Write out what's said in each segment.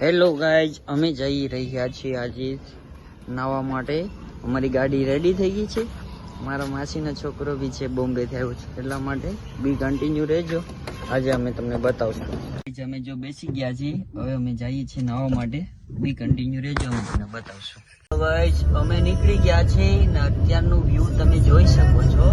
Hello guys અમે જઈ રહ્યા છીએ આજે નાવા માટે. અમારી ગાડી રેડી થઈ ગઈ છે. મારા માસીનો છોકરો બી છે બોમ્બેથી આવ્યો છે. એટલા માટે બી કન્ટિન્યુ રહેજો. આજે અમે તમને બતાવશું. અમે જો બેસી ગયા છીએ, હવે અમે જઈએ છીએ નાવા માટે. બી કન્ટિન્યુ રહેજો, અમે તમને બતાવશું. અમે નીકળી ગયા છે ને અત્યારનું વ્યૂ તમે જોઈ શકો છો.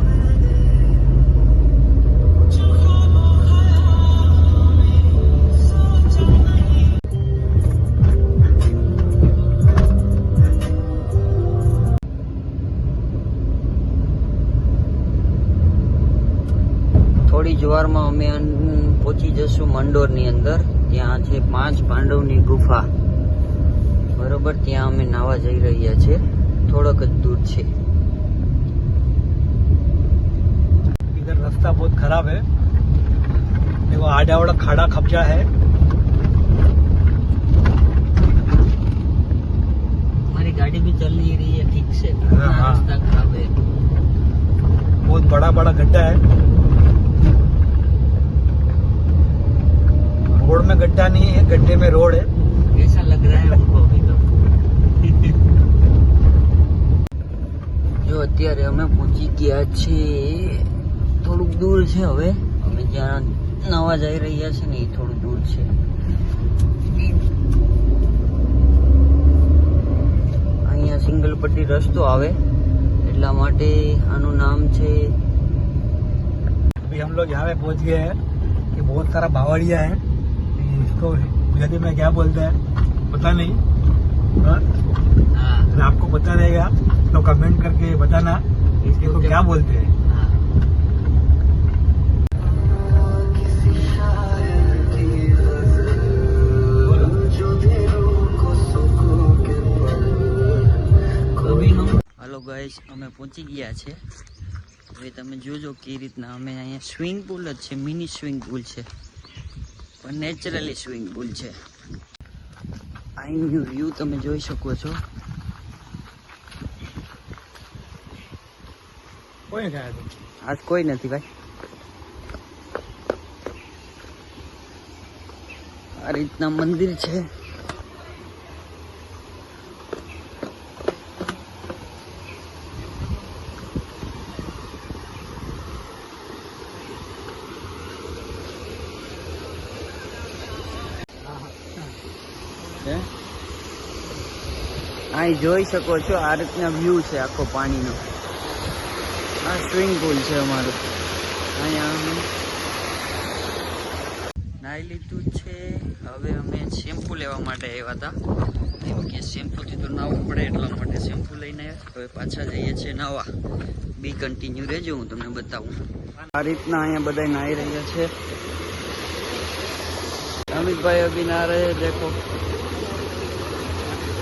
થોડી જ વારમાં અમે અન- પહોંચી જશું મંડોરની અંદર ત્યાં છે પાંચ પાંડવની ગુફા બરોબર ત્યાં અમે નાવા જઈ રહ્યા છે થોડોક જ દૂર છે इधर रास्ता बहुत खराब है देखो आड़ा वाड़ा खाड़ा खपजा है हमारी गाड़ी भी चल नहीं रही है ठीक से हाँ, हाँ। रास्ता खराब है बहुत बड़ा बड़ा गड्ढा है रोड में गड्ढा नहीं है गड्ढे में रोड है कैसा लग रहा है हमको अभी तो જો અત્યારે અમે પહોંચી ગયા છીએ થોડુંક દૂર છે હવે અમે જ્યાં નવા જઈ રહ્યા છે ને એ થોડું દૂર છે અહીંયા સિંગલ પટ્ટી રસ્તો આવે એટલા માટે આનું નામ છે अभी हम लोग यहाँ पे पहुंच गए हैं कि बहुत सारा बावड़िया है इसको गुजराती में क्या बोलते हैं पता नहीं हाँ? હા अगर आपको पता रहेगा तो कमेंट करके बताना इसको क्या बोलते हैं હા હાલો ગાઈસ અમે પહોંચી ગયા છે હવે તમે જોજો કે રીતના અમે અહીંયા સ્વિમિંગ પુલ જ છે મિની સ્વિમિંગ પુલ છે પણ નેચરલી સ્વિમિંગ પુલ છે. અહીંનું વ્યૂ તમે જોઈ શકો છો. આજ કોઈ નથી ભાઈ. આ રીતના મંદિર છે. હે? અહીં જોઈ શકો છો આ રીતના વ્યૂ છે આખો પાણીનો. આ સ્વિમિંગ પુલ છે અમારું. અહીંયા નાહી લીધું છે. હવે અમે શેમ્પુ લેવા માટે આવ્યા હતા. કેમ કે શેમ્પુથી તો નાહવું પડે એટલા માટે શેમ્પુ લઈને હવે પાછા જઈએ છીએ નાવા. બી કન્ટિન્યુ રહેજો, હું તમને બતાવું. આ રીતના અહીંયા બધા નાહી રહ્યા છે. અમિતભાઈ અભી ના રહે, દેખો.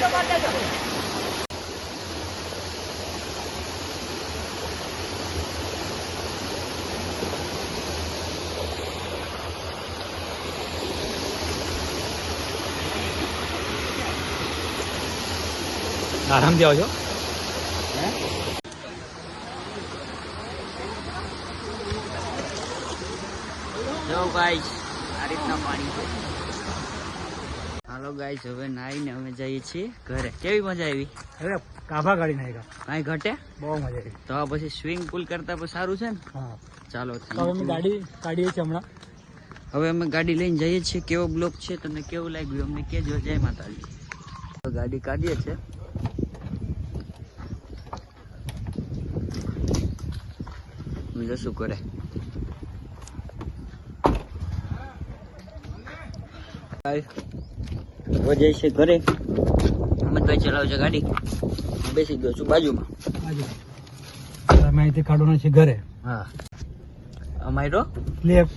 કેસે આરામથી આવજો જો ગાઈસ આ રીતના પાણી છે હાલો ગાઈસ હવે નાઈને અમે જઈએ છીએ ઘરે. કેવી મજા આવી? અરે કાભા ગાડી નાઈ કાંઈ ઘટે? બહુ મજા આવી. તો પછી સ્વિમિંગ પુલ કરતા પણ સારું છે ને? હા. ચાલો હવે અમે ગાડી કાઢીએ છીએ હમણાં. હવે અમે ગાડી લઈને જઈએ છીએ. કેવો બ્લોક છે તમને કેવું લાગ્યું? અમને કેજો જય માતાજી. તો ગાડી કાઢીએ છે બીજું શું કરે હવે જઈએ છીએ ઘરે. અમિતભાઈ ચલાવે છે ગાડી. હું બેસી ગયો છું બાજુમાં. બાજુ અમે અહીંથી કાઢવાના છે ઘરે. હા. અમારો સ્લેબ.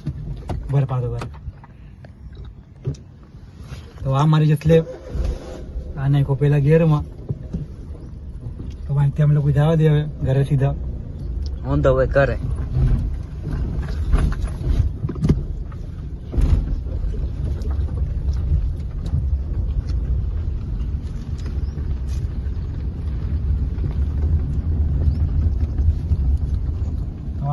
ભર પાડો ભર તો આ મારી છે સ્લેબ. આ નાખો પેલા ગિયરમાં તો અહીંથી અમે લોકો જવા દે હવે ઘરે સીધા. હું તો હવે કરે તો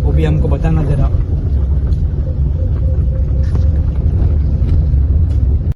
वो भी हमको बताना जरा